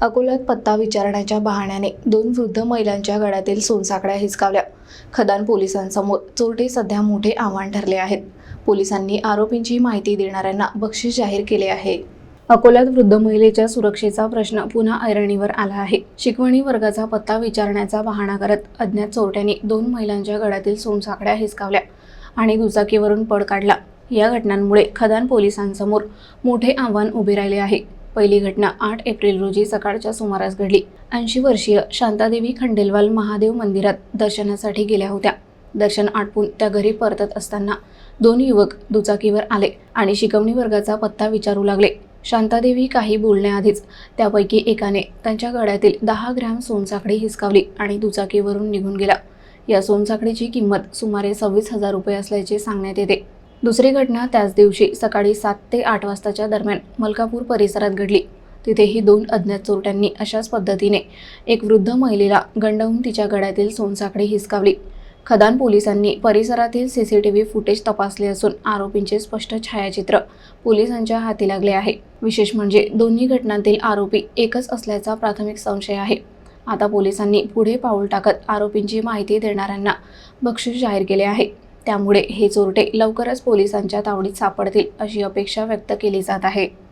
अकोल्यात पत्ता विचारण्याच्या बहाण्याने दोन वृद्ध महिलांच्या गळ्यातील सोनसाकड्या हिसकावल्या. खदान पोलिसांसमोर चोरटे सध्या मोठे आव्हान ठरले आहेत. पोलिसांनी आरोपींची माहिती देणाऱ्यांना बक्षीस जाहीर केले आहे. अकोल्यात वृद्ध महिलेच्या सुरक्षेचा प्रश्न पुन्हा ऐरणीवर आला आहे. शिकवणी वर्गाचा पत्ता विचारण्याचा बहाणा करत अज्ञात चोरट्यांनी दोन महिलांच्या गळ्यातील सोनसाकड्या हिसकावल्या आणि दुचाकीवरून पळ काढला. या घटनांमुळे खदान पोलिसांसमोर मोठे आव्हान उभे राहिले आहे. पहिली घटना आठ एप्रिल रोजी सकाळच्या सुमारास घडली. ऐंशी वर्षीय शांतादेवी खंडेलवाल महादेव मंदिरात दर्शनासाठी गेल्या होत्या. दर्शन आटपून त्या घरी परतत असताना दोन युवक दुचाकीवर आले आणि शिकवणी वर्गाचा पत्ता विचारू लागले. शांतादेवी काही बोलण्याआधीच त्यापैकी एकाने त्यांच्या गळ्यातील दहा ग्रॅम सोनसाखळी हिसकावली आणि दुचाकीवरून निघून गेला. या सोनसाखळीची किंमत सुमारे सव्वीस हजार रुपये असल्याचे सांगण्यात येते. दुसरी घटना त्याच दिवशी सकाळी सात ते आठ वाजताच्या दरम्यान मलकापूर परिसरात घडली. तिथेही दोन अज्ञात चोरट्यांनी अशाच पद्धतीने एक वृद्ध महिलेला गंडवून तिच्या गळ्यातील सोनसाखळी हिसकावली. खदान पोलिसांनी परिसरातील C C T V footage तपासले असून आरोपींचे स्पष्ट छायाचित्र पोलिसांच्या हाती लागले आहे. विशेष म्हणजे दोन्ही घटनांतील आरोपी एकच असल्याचा प्राथमिक संशय आहे. आता पोलिसांनी पुढे पाऊल टाकत आरोपींची माहिती देणाऱ्यांना बक्षीस जाहीर केले आहे. त्यामुळे हे चोरटे लवकरच पोलिसांच्या तावडीत सापडतील अशी अपेक्षा व्यक्त केली जात आहे.